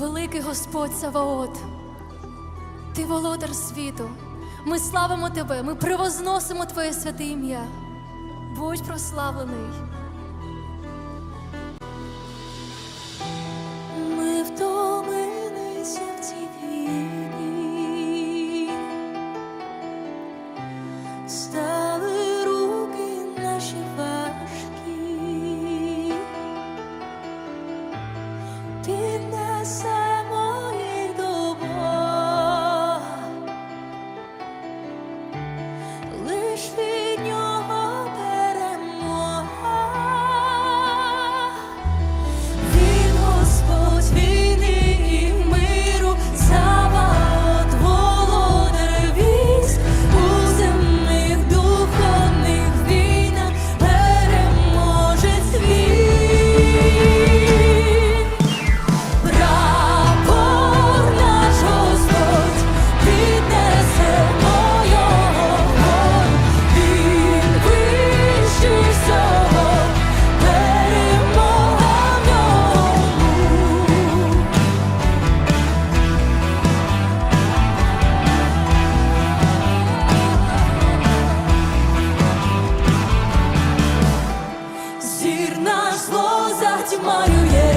Великий Господь Саваот, Ти володар світу, ми славимо Тебе, ми превозносимо Твоє святе ім'я. Будь прославлений. myself. Малює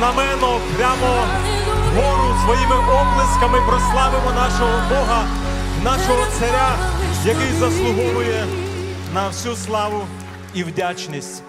знамено прямо вгору своїми оплесками прославимо нашого Бога, нашого царя, який заслуговує на всю славу і вдячність.